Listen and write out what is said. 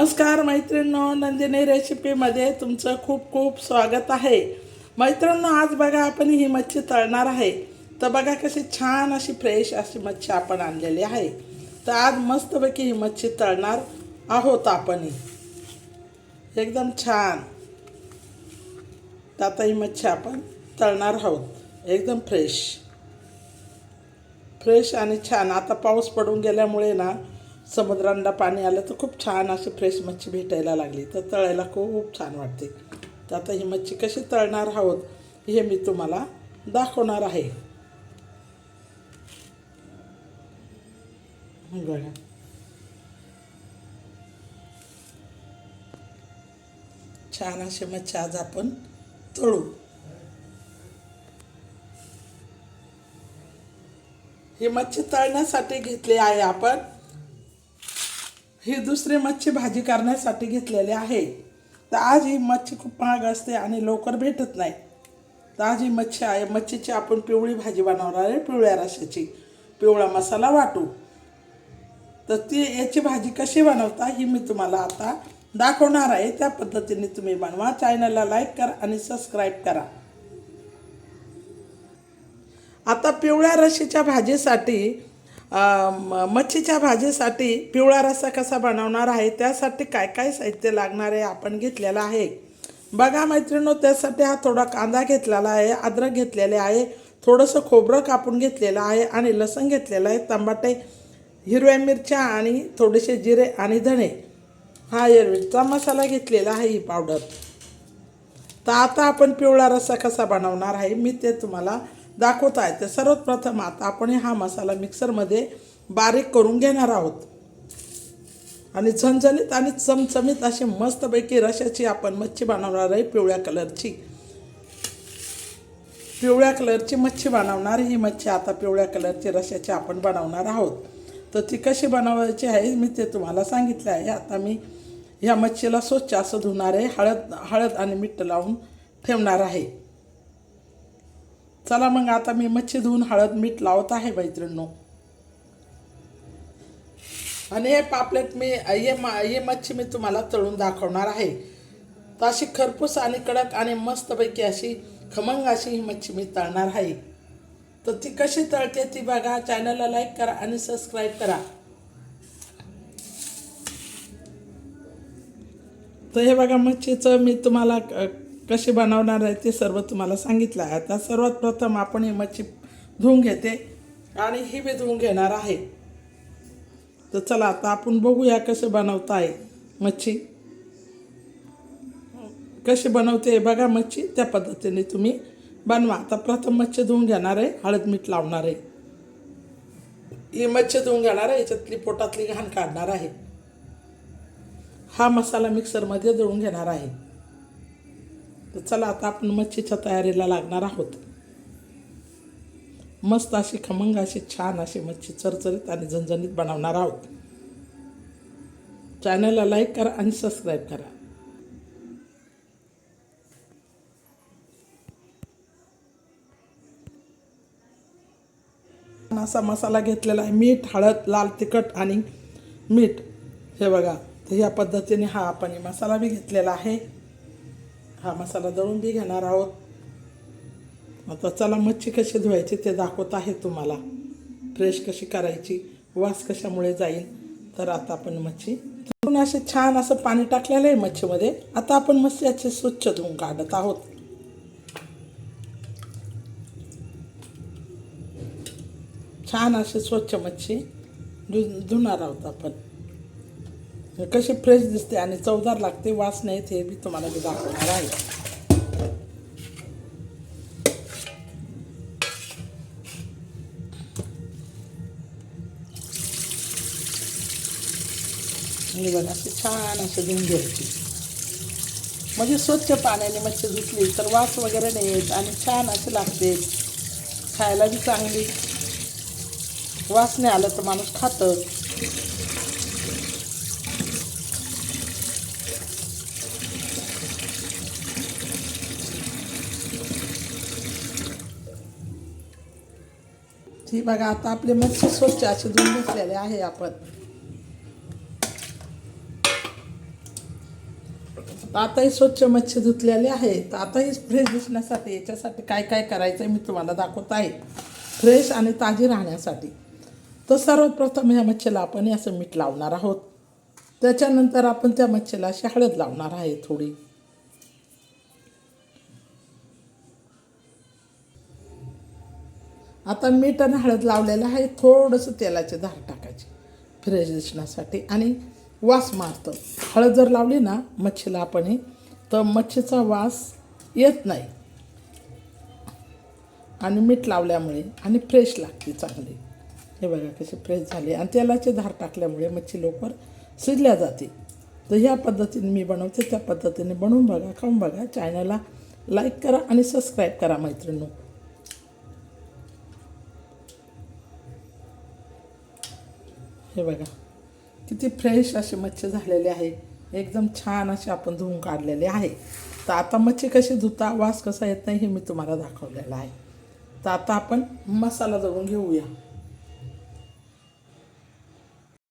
नमस्कार मैत्रिणींनो नंदिनी रेसिपीमध्ये तुमचं खूप खूप स्वागत आहे. मैत्रिणींनो आज बघा आपण ही मच्छी तळणार आहे. तर बघा कशी छान अशी फ्रेश अशी मच्छी आपण आणलेली आहे. तर आज मस्तपैकी ही मच्छी तळणार आहोत आपण एकदम छान. तर आता ही मच्छी आपण तळणार आहोत. एकदम फ्रेश फ्रेश आणि छान. आता पाऊस पडून गेल्यामुळे ना समुद्रांना पाणी आलं तर खूप छान अशी फ्रेश मच्छी भेटायला लागली. तर तळायला खूप छान वाटते. तर आता ही मच्छी कशी तळणार आहोत हे मी तुम्हाला दाखवणार आहे. बघा. छान अशी मच्छी आज आपण तळू. ही मच्छी तळण्यासाठी घेतली आहे आपण ही दुसरी मच्छी भाजी करण्यासाठी घेतलेली आहे. तर आज ही मच्छी खूप महाग असते आणि लवकर भेटत नाही. तर आज ही मच्छी आहे. मच्छीची आपण पिवळी भाजी बनवणार आहे. पिवळ्या रशाची. पिवळा मसाला वाटू. तर ती याची भाजी कशी बनवता ही मी तुम्हाला आता दाखवणार आहे. त्या पद्धतीने तुम्ही बनवा. चॅनलला लाईक करा आणि सबस्क्राईब करा. आता पिवळ्या रशीच्या भाजीसाठी मच्छीच्या भाजीसाठी पिवळा रस्सा कसा बनवणार आहे? त्यासाठी काय काय साहित्य लागणार आहे आपण घेतलेलं आहे. बघा मैत्रिणो त्यासाठी हा थोडा कांदा घेतलेला आहे अद्रक घेतलेले आहे थोडंसं खोबरं कापून घेतलेलं आहे आणि लसण घेतलेलं आहे तंबाटे हिरव्या मिरच्या आणि थोडेसे जिरे आणि धणे. हा एरवीचा मसाला घेतलेला आहे ही पावडर. तर आता आपण पिवळा रस्सा कसा बनवणार आहे मी ते तुम्हाला दाखवत आहे तर सर्वप्रथम आता आपण हा मसाला मिक्सरमध्ये बारीक करून घेणार आहोत. आणि झणझणीत आणि चमचमीत अशी मस्तपैकी रशाची आपण मच्छी बनवणार आहे पिवळ्या कलरची. पिवळ्या कलरची मच्छी बनवणार ही मच्छी आता पिवळ्या कलरची रशाची आपण बनवणार आहोत. तर ती कशी बनवायची आहे मी ते तुम्हाला सांगितलं आहे. आता मी ह्या मच्छीला स्वच्छ असं धुणार आहे हळद हळद आणि मीठ लावून ठेवणार आहे. चला मग आता मी मच्छी धुवून हळद मीठ लावत आहे मैत्रिणींनो. आणि हे पापलेट मी हे मा हे मच्छी मी तुम्हाला तळून दाखवणार आहे. तर अशी खरपूस आणि कडक आणि मस्तपैकी अशी खमंग अशी ही मच्छी मी तळणार आहे. तर ती कशी तळते ती बघा चॅनलला लाईक करा आणि सबस्क्राईब करा. तर हे बघा मच्छीचं मी तुम्हाला कसे कशी बनवणार आहे ते सर्व तुम्हाला सांगितलं आहे. आता सर्वात प्रथम आपण ही मच्छी धुवून घेते आणि ही मी धुवून घेणार आहे. तर चला आता आपण बघूया कसे बनवता आहे मच्छी. कशी बनवते बघा मच्छी. त्या पद्धतीने तुम्ही बनवा. आता प्रथम मच्छी धुवून घेणार आहे. हळद मीठ लावणार आहे. ही मच्छी धुवून घेणार आहे. याच्यातली पोटातली घाण काढणार आहे. हा मसाला मिक्सरमध्ये दळून घेणार आहे. तर चला आता आपण मच्छीच्या तयारीला लागणार आहोत. मस्त अशी खमंग अशी छान अशी मच्छी चरचरीत आणि झणझणीत बनवणार आहोत. चॅनलला लाईक करा आणि सबस्क्राईब करा. असा मसाला घेतलेला आहे. मीठ हळद लाल तिखट आणि मीठ. हे बघा तर ह्या पद्धतीने हा आपण मसाला बी घेतलेला आहे. हा मसाला दळून बी घेणार आहोत. आता चला मच्छी कशी धुवायची ते दाखवत आहे तुम्हाला. फ्रेश कशी करायची वास कशामुळे जाईल. तर आता आपण मच्छी पण असे छान असं पाणी टाकलेलं आहे मच्छीमध्ये. आता आपण मच्छी याचे स्वच्छ धुवून काढत आहोत. छान अशी स्वच्छ मच्छी धु धुणार आहोत आपण. कशी फ्रेश दिसते आणि चवदार लागते वास नाही ते बी तुम्हाला मी दाखवणार आहे. आणि बघा अशी छान असं धुवून घ्यायची. म्हणजे स्वच्छ पाण्याने मच्छी धुतली तर वास वगैरे नाही येत आणि छान असे लागते. खायला बी चांगली. वास नाही आलं तर माणूस खातं. ही बघा आता आपले मच्छी स्वच्छ असे धुवून घेतलेले आहे आपण. आताही स्वच्छ मच्छी धुतलेले आहे. तर आताही फ्रेश दिसण्यासाठी याच्यासाठी काय काय करायचं आहे मी तुम्हाला दाखवत आहे. फ्रेश आणि ताजी राहण्यासाठी. तर सर्वप्रथम ह्या मच्छीला आपण असं मीठ लावणार आहोत. त्याच्यानंतर आपण त्या मच्छीला अशी हळद लावणार आहे थोडी. आता मीठ आणि हळद लावलेलं आहे थोडंसं तेलाचे धार टाकायची फ्रेश दिसण्यासाठी. आणि वास मारतं. हळद जर लावली ना मच्छीला आपण तर मच्छीचा वास येत नाही. आणि मीठ लावल्यामुळे आणि फ्रेश लागते चांगली. हे बघा कशी फ्रेश झाली. आणि तेलाचे धार टाकल्यामुळे मच्छी लवकर शिजल्या जाते. तर ह्या पद्धतीने मी बनवते. त्या पद्धतीने बनवून बघा खाऊन बघा. चॅनलला लाईक करा आणि सबस्क्राईब करा मैत्रिणी हे बघा. किती फ्रेश अशी मच्छी झालेली आहे. एकदम छान अशी आपण धुवून काढलेली आहे. तर आता मच्छी कशी धुता वास कसा येत नाही हे मी तुम्हाला दाखवलेलं आहे. तर आता आपण मसाला दळून घेऊया.